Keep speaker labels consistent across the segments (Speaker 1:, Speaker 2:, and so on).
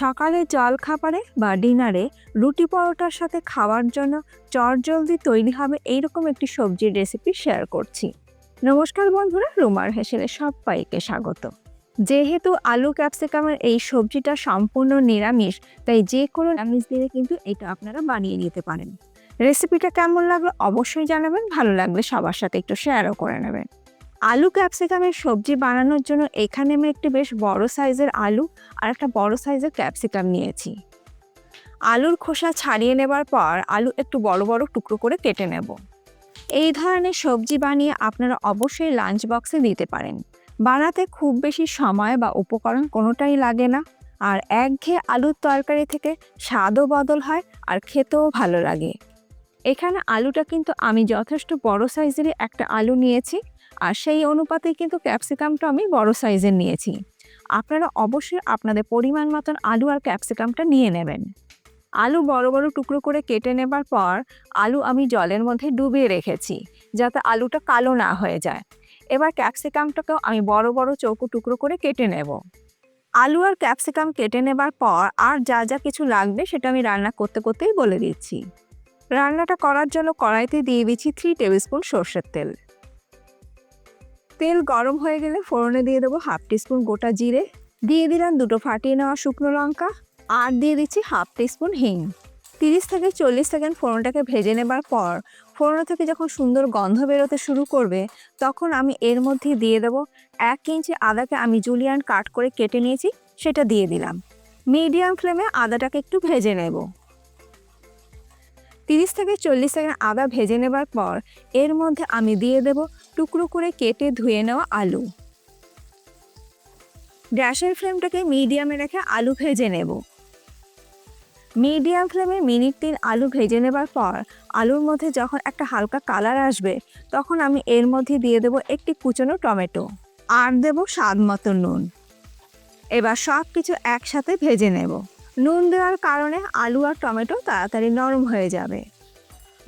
Speaker 1: সকালে জল খাবারে বা ডিনারে রুটি পরোটার সাথে খাওয়ার জন্য চটজলদি তৈরি হবে এইরকম একটি সবজির রেসিপি শেয়ার করছি। নমস্কার বন্ধুরা, রুমার হেসেলে সবাইকে স্বাগত। যেহেতু আলু ক্যাপসিকামের এই সবজিটা সম্পূর্ণ নিরামিষ, তাই যে কোনো নিরামিষ দিয়ে কিন্তু এটা আপনারা বানিয়ে নিতে পারেন। রেসিপিটা কেমন লাগল অবশ্যই জানাবেন, ভালো লাগলে সবার সাথে একটু শেয়ারও করে নেবেন। আলু ক্যাপসিকামের সবজি বানানোর জন্য এখানে আমি একটি বেশ বড় সাইজের আলু আর একটা বড় সাইজের ক্যাপসিকাম নিয়েছি। আলুর খোসা ছাড়িয়ে নেবার পর আলু একটু বড় বড় টুকরো করে কেটে নেব। এই ধরনের সবজি বানিয়ে আপনারা অবশ্যই লাঞ্চ বক্সে দিতে পারেন। বানাতে খুব বেশি সময় বা উপকরণ কোনোটাই লাগে না আর একঘেয়ে আলুর তরকারি থেকে স্বাদও বদল হয় আর খেতেও ভালো লাগে। এখানে আলুটা কিন্তু আমি যথেষ্ট বড় সাইজেরই একটা আলু নিয়েছি। আর সেই অনুপাতে কিন্তু ক্যাপসিকামটা আমি বড় সাইজের নিয়েছি। আপনারা অবশ্যই আপনাদের পরিমাণ মতন আলু আর ক্যাপসিকামটা নিয়ে নেবেন। আলু বড় বড় টুকরো করে কেটে নেবার পর আলু আমি জলের মধ্যে ডুবিয়ে রেখেছি, যাতে আলুটা কালো না হয়ে যায়। এবার ক্যাপসিকামটাকেও আমি বড় বড় চৌকো টুকরো করে কেটে নেব। আলু আর ক্যাপসিকাম কেটে নেবার পর আর যা যা কিছু লাগবে সেটা আমি রান্না করতে করতেই বলে দিচ্ছি। রান্নাটা করার জন্য কড়াইতে দিয়ে দিচ্ছি থ্রি টেবিল স্পুন সর্ষের তেল। তেল গরম হয়ে গেলে ফোড়নে দিয়ে দেবো হাফ টিস্পুন গোটা জিরে। দিয়ে দিলাম দুটো ফাটিয়ে নেওয়া শুকনো লঙ্কা। আর দিয়ে দিচ্ছি হাফ টিস্পুন হিং। তিরিশ থেকে চল্লিশ সেকেন্ড ফোড়নটাকে ভেজে নেবার পর, ফোড়ন থেকে যখন সুন্দর গন্ধ বেরোতে শুরু করবে, তখন আমি এর মধ্যে দিয়ে দেবো এক ইঞ্চি আদাকে আমি জুলিয়ান কাট করে কেটে নিয়েছি, সেটা দিয়ে দিলাম। মিডিয়াম ফ্লেমে আদাটাকে একটু ভেজে নেব। তিরিশ থেকে চল্লিশ সেকেন্ড আদা ভেজে নেবার পর এর মধ্যে আমি দিয়ে দেব টুকরো করে কেটে ধুয়ে নেওয়া আলু। গ্যাসের ফ্লেমটাকে মিডিয়ামে রেখে আলু ভেজে নেব। মিডিয়াম ফ্লেমে মিনিট তিন আলু ভেজে নেবার পর আলুর মধ্যে যখন একটা হালকা কালার আসবে, তখন আমি এর মধ্যে দিয়ে দেব একটি কুচনো টমেটো আর দেব স্বাদ মতো নুন। এবার সব কিছু একসাথে ভেজে নেব। নুন দেওয়ার কারণে আলু আর টমেটো তাড়াতাড়ি নরম হয়ে যাবে।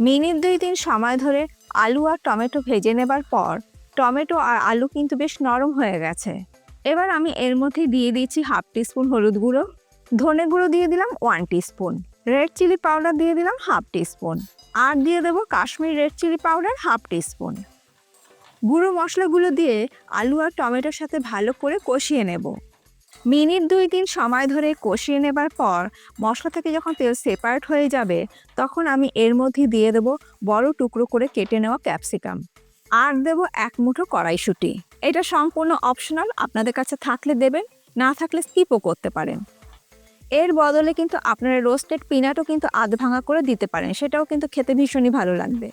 Speaker 1: মিনিট দুই তিন সময় ধরে আলু আর টমেটো ভেজে নেবার পর টমেটো আর আলু কিন্তু বেশ নরম হয়ে গেছে। এবার আমি এর মধ্যে দিয়ে দিচ্ছি হাফ টিস্পুন হলুদ গুঁড়ো, ধনে গুঁড়ো দিয়ে দিলাম one teaspoon, red chilli powder দিয়ে দিলাম হাফ টিস্পুন, আর দিয়ে দেবো Kashmir red chilli powder half teaspoon. গুঁড়ো মশলাগুলো দিয়ে আলু আর টমেটোর সাথে ভালো করে কষিয়ে নেব। মিনিট দুই দিন সময় ধরে কষিয়ে নেবার পর মশলা থেকে যখন তেল সেপারেট হয়ে যাবে, তখন আমি এর মধ্যে দিয়ে দেব বড় টুকরো করে কেটে নেওয়া ক্যাপসিকাম আর দেব এক মুঠো কড়াইশুঁটি। এটা সম্পূর্ণ অপশনাল আপনাদের কাছে থাকলে দেবেন, না থাকলে স্কিপও করতে পারেন। এর বদলে কিন্তু আপনারা রোস্টেড পিনাটও কিন্তু আধ ভাঙা করে দিতে পারেন, সেটাও কিন্তু খেতে ভীষণই ভালো লাগবে।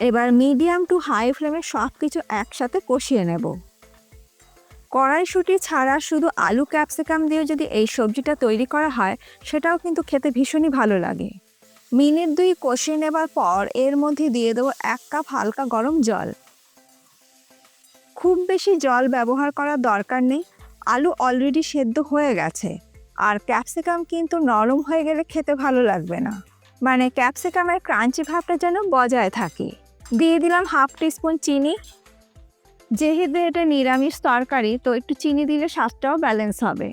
Speaker 1: এবার মিডিয়াম টু হাই ফ্লেমে সব কিছু একসাথে কষিয়ে নেব। কড়াইশুঁটি ছাড়া শুধু আলু, ক্যাপসিকাম দিয়ে যদি এই সবজিটা তৈরি করা হয়, সেটাও কিন্তু খেতে ভীষণই ভালো লাগে। মিনিট দুই কষিয়ে নেবার পর এর মধ্যে দিয়ে দেবো এক কাপ হালকা গরম জল। খুব বেশি জল ব্যবহার করার দরকার নেই, আলু অলরেডি সেদ্ধ হয়ে গেছে। আর ক্যাপসিকাম কিন্তু নরম হয়ে গেলে খেতে ভালো লাগবে না। মানে ক্যাপসিকামের ক্রাঞ্চি ভাবটা যেন বজায় থাকে। দিয়ে দিলাম হাফ টিস্পুন চিনি যেহেতু এটা নিরামিষ তরকারি, তো একটু চিনি দিলে স্বাদটাও ব্যালেন্স হবে।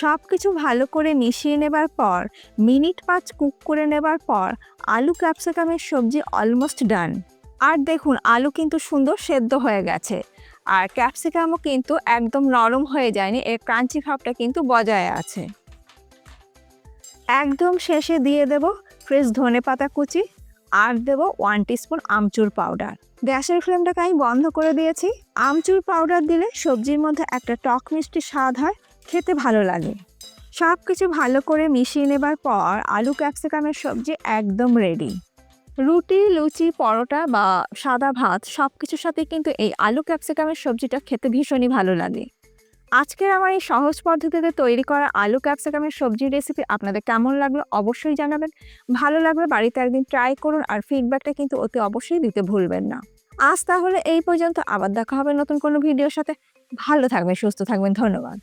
Speaker 1: সব কিছু ভালো করে মিশিয়ে নেবার পর, মিনিট পাঁচ কুক করে নেবার পর, আলু ক্যাপসিকামের সবজি অলমোস্ট ডান আর দেখুন, আলু কিন্তু সুন্দর সেদ্ধ হয়ে গেছে। আর ক্যাপসিকামও কিন্তু একদম নরম হয়ে যায়নি, এর ক্রাঞ্চি ভাবটা কিন্তু বজায় আছে। একদম শেষে দিয়ে দেব ফ্রেশ ধনে পাতা কুচি, আর দেব ওয়ান টিস্পুন আমচুর পাউডার গ্যাসের ফ্লেমটাকে আমি বন্ধ করে দিয়েছি। আমচুর পাউডার দিলে সবজির মধ্যে একটা টক মিষ্টি স্বাদ হয়, খেতে ভালো লাগে। সব কিছু ভালো করে মিশিয়ে নেবার পর আলু ক্যাপসিকামের সবজি একদম রেডি রুটি, লুচি, পরোটা বা সাদা ভাত সব কিছুর সাথে কিন্তু এই আলু ক্যাপসিকামের সবজিটা খেতে ভীষণই ভালো লাগে। আজকের আমার এই সহজ পদ্ধতিতে তৈরি করা আলু ক্যাপসিকামের সবজির রেসিপি আপনাদের কেমন লাগল অবশ্যই জানাবেন। ভালো লাগলে বাড়িতে একদিন ট্রাই করুন আর ফিডব্যাকটা কিন্তু অতি অবশ্যই দিতে ভুলবেন না। আজ তাহলে এই পর্যন্ত, আবার দেখা হবে নতুন কোনো ভিডিওর সাথে। ভালো থাকবেন, সুস্থ থাকবেন, ধন্যবাদ।